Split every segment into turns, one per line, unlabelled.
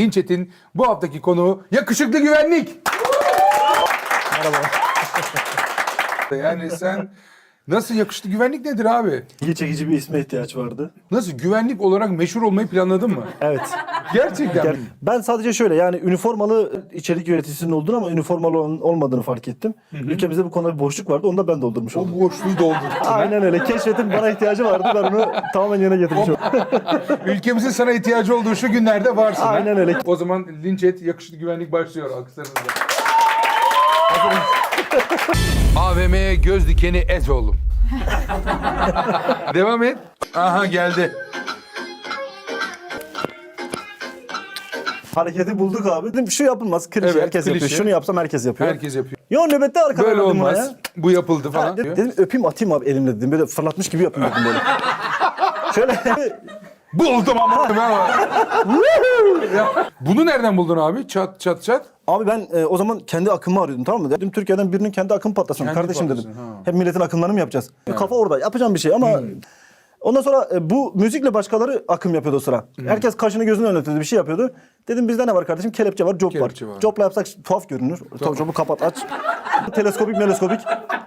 Linçet'in bu haftaki konuğu yakışıklı güvenlik.
Merhaba.
Yani sen nasıl yakışıklı güvenlik nedir abi?
İlgi çekici bir isme ihtiyaç vardı.
Nasıl güvenlik olarak meşhur olmayı planladın mı?
Evet.
Gerçekten mi?
Ben sadece şöyle yani üniformalı içerik üreticisinin olduğunu ama üniformalı ol- olmadığını fark ettim. Ülkemizde bu konuda bir boşluk vardı. Onu da ben doldurmuş
O
oldum.
boşluğu doldurdun.
Aynen öyle. Keşfetin bana ihtiyacı vardı. Ben onu tamamen yerine getirmiş oldum.
Ülkemizin sana ihtiyacı olduğu şu günlerde varsın. ha?
Aynen öyle.
O zaman Linçet yakışıklı güvenlik başlıyor alkışlarınızla. AVM'ye göz dikeni ez oğlum. Devam et. Aha geldi.
Hareketi bulduk abi. Dedim şu yapılmaz. Klişe
Evet,
herkes yapıyor.
klişe.
Şunu yapsam herkes yapıyor.
Herkes yapıyor.
Yo nöbette arkada
Böyle
buna
olmaz.
ya.
Bu yapıldı falan.
dedim, dedim öpeyim atayım abi elimle dedim. Böyle fırlatmış gibi yapayım dedim böyle. Şöyle
Buldum ama. Bunu nereden buldun abi? Çat çat çat.
Abi ben e, o zaman kendi akımı arıyordum tamam mı? Dedim Türkiye'den birinin kendi akım patlasın.
Kendi
Kardeşim dedim.
patlasın, ha. Hmm.
Hep milletin akımlarını mı yapacağız? Kafa orada yapacağım bir şey ama ondan sonra e, bu müzikle başkaları akım yapıyordu o sıra.
Hmm.
Herkes kaşını gözünü önletiyordu bir şey yapıyordu. Dedim bizde ne var kardeşim? Kelepçe var, cop
Kelepçe var.
var. Copla yapsak tuhaf görünür. Tabii copu kapat aç. Teleskopik meleskopik.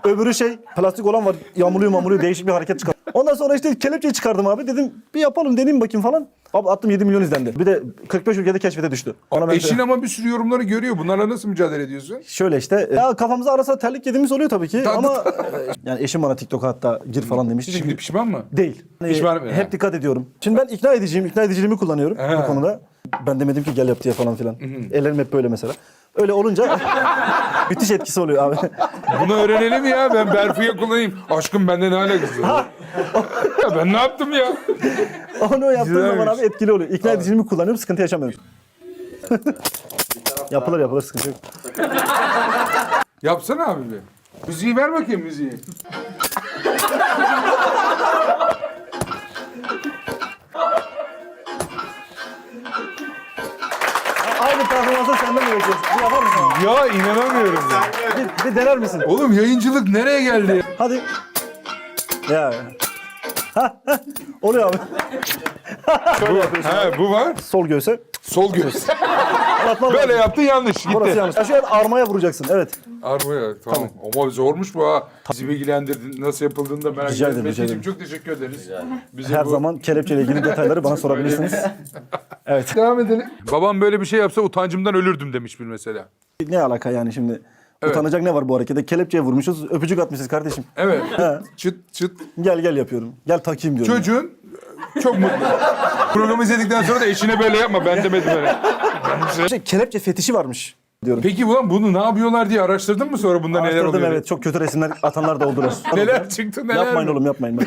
Öbürü şey plastik olan var. Yağmurluyor mamuluyor değişik bir hareket çıkar. Ondan sonra işte kelepçeyi çıkardım abi. Dedim bir yapalım deneyim bakayım falan. Abi attım 7 milyon izlendi. Bir de 45 ülkede keşfete düştü. Ona ben-
Eşin ama bir sürü yorumları görüyor. Bunlarla nasıl mücadele ediyorsun?
Şöyle işte e, ya kafamıza arasa terlik yediğimiz oluyor tabii ki
Tabii.
ama e, yani eşim bana TikTok'a hatta gir falan demişti.
Şimdi
Çünkü
pişman mı?
değil.
Pişman
E,
mı?
hep dikkat ediyorum. Şimdi ben ikna ediciyim, ikna ediciliğimi kullanıyorum
He.
bu konuda. Ben demedim ki gel yap diye falan filan. Ellerim hep böyle mesela. Öyle olunca müthiş etkisi oluyor abi.
Bunu öğrenelim ya. Ben Berfu'ya kullanayım. Aşkım bende ne alakası var? Ya ben ne yaptım ya?
Onu yaptığım zaman
Güzelmiş.
abi etkili oluyor. İkna ediciliğimi kullanıyorum, sıkıntı yaşamıyorum. yapılır yapılır sıkıntı yok.
Yapsana abi bir. Müziği ver bakayım müziği.
Aynı performansı senden mi bekliyorsun? Bir yapar mısın? abi?
Ya inanamıyorum ya.
Bir, bir dener misin?
Oğlum yayıncılık nereye geldi ya?
Hadi. Ya. Oluyor abi. Şöyle yapıyorsun.
He bu var.
Sol göğse.
Sol.
Atman
Böyle
lazım.
yaptı yanlış.
Burası
Gitti.
yanlış. Ya şöyle armaya vuracaksın. Evet.
Armaya tamam. Ama zormuş bu ha. Bizi bilgilendirdin. Nasıl yapıldığını da merak
Rica
ettim.
ederim, rica ederim.
çok teşekkür ederiz. Bize
Her
bu-
zaman kelepçeyle ilgili detayları bana sorabilirsiniz. Evet.
Devam edelim. Babam böyle bir şey yapsa utancımdan ölürdüm demiş bir mesela.
Ne alaka yani şimdi? Utanacak ne var bu harekette? Kelepçeye vurmuşuz, öpücük atmışız kardeşim.
Evet.
He.
çıt çıt.
Gel gel yapıyorum. Gel takayım diyorum.
Çocuğun çok mutlu. Programı izledikten sonra da eşine böyle yapma ben demedim öyle.
İşte kelepçe fetişi varmış diyorum.
Peki ulan bunu ne yapıyorlar diye araştırdın mı sonra bunda neler
Araştırdım,
oluyor?
evet çok kötü resimler atanlar da oldular.
Neler çıktı neler
Yapmayın
mi?
oğlum yapmayın.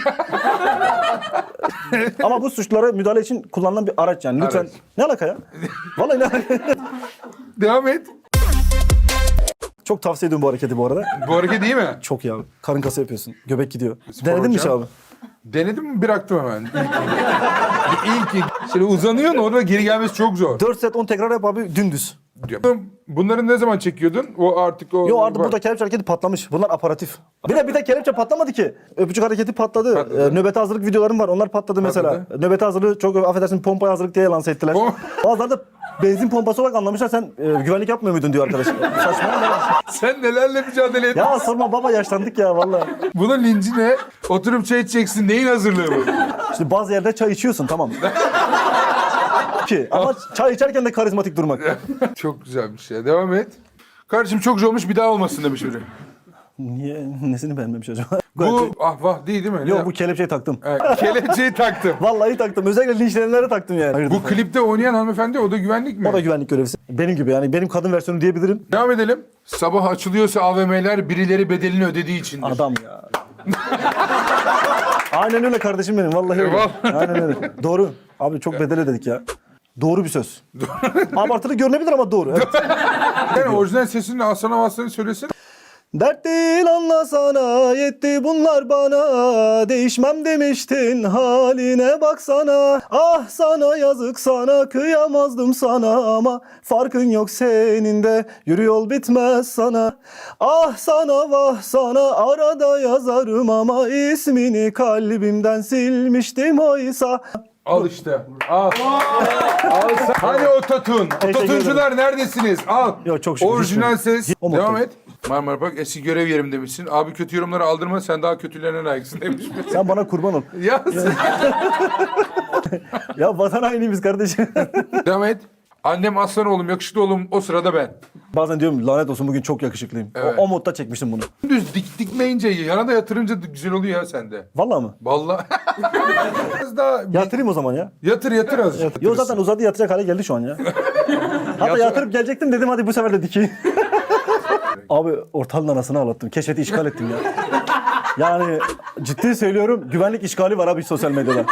Ama bu suçlara müdahale için kullanılan bir araç yani. Lütfen.
Araç.
Ne alaka ya? Vallahi ne alaka?
Devam et.
Çok tavsiye ediyorum bu hareketi bu arada.
Bu hareket iyi mi?
Çok iyi abi. Karın kası yapıyorsun. Göbek gidiyor.
Spor
Denedin mi hiç
hocam.
abi?
Denedim mi bıraktım hemen. İlk, ilk. Şimdi uzanıyorsun orada geri gelmesi çok zor.
4 set 10 tekrar yap abi dümdüz.
Bunları ne zaman çekiyordun? O artık o...
Yo artık burada kelepçe hareketi patlamış. Bunlar aparatif. Bir de bir de kelepçe patlamadı ki. Öpücük hareketi patladı.
Patladı.
Ee, nöbete hazırlık videolarım var. Onlar patladı mesela. Nöbete hazırlığı çok affedersin pompaya hazırlık diye lanse ettiler.
Pom-
Bazıları da benzin pompası olarak anlamışlar. Sen e, güvenlik yapmıyor muydun diyor arkadaş. Saçma ya.
Sen nelerle mücadele ettin?
Ya sorma baba yaşlandık ya vallahi.
Bunun linci ne? Oturup çay içeceksin. Neyin hazırlığı bu?
İşte bazı yerde çay içiyorsun tamam. ki ama çay içerken de karizmatik durmak.
çok güzelmiş ya. Devam et. Kardeşim çok güzel olmuş bir daha olmasın demiş biri.
Niye nesini beğenmemiş acaba?
Bu ah vah değil değil mi?
Yok bu kelepçeyi taktım.
Evet, kelepçeyi taktım.
Vallahi taktım. Özellikle linçlenenlere taktım yani. Hayırdır?
Bu klipte oynayan hanımefendi o da güvenlik mi?
O da güvenlik görevlisi. Benim gibi yani benim kadın versiyonu diyebilirim.
Devam edelim. Sabah açılıyorsa AVM'ler birileri bedelini ödediği içindir.
Adam ya. Aynen öyle kardeşim benim vallahi öyle. Aynen öyle. Doğru. Abi çok bedel ödedik ya. Doğru bir söz. Abartılı görünebilir ama doğru. Evet.
Yani orijinal sesini Aslan Aslan'ı söylesin.
Dert değil anlasana yetti bunlar bana Değişmem demiştin haline baksana Ah sana yazık sana kıyamazdım sana Ama farkın yok senin de yürü yol bitmez sana Ah sana vah sana arada yazarım ama ismini kalbimden silmiştim oysa
Al işte. Al. Al sen. Hani ototun? Ototuncular neredesiniz? Al.
Yok, çok şükür,
Orijinal ses.
O
Devam et. Marmara Park eski görev yerim demişsin. Abi kötü yorumları aldırma sen daha kötülerine layıksın demiş.
Sen bana kurban ol.
ya
Ya vatan hainiyiz kardeşim.
Devam et. Annem aslan oğlum yakışıklı oğlum o sırada ben.
Bazen diyorum lanet olsun bugün çok yakışıklıyım.
Evet.
O, o modda çekmiştim bunu.
Düz dik dikmeyince yana da yatırınca güzel oluyor ya sende.
Vallahi mı?
Vallahi. Biraz daha
Yatırayım o zaman ya.
yatır yatır azıcık.
Yo zaten uzadı yatacak hale geldi şu an ya. Hatta
Yatır-
yatırıp gelecektim dedim hadi bu sefer de dikeyim. Abi ortalığın anasını ağlattım. Keşfeti işgal ettim ya. Yani ciddi söylüyorum güvenlik işgali var abi sosyal medyada.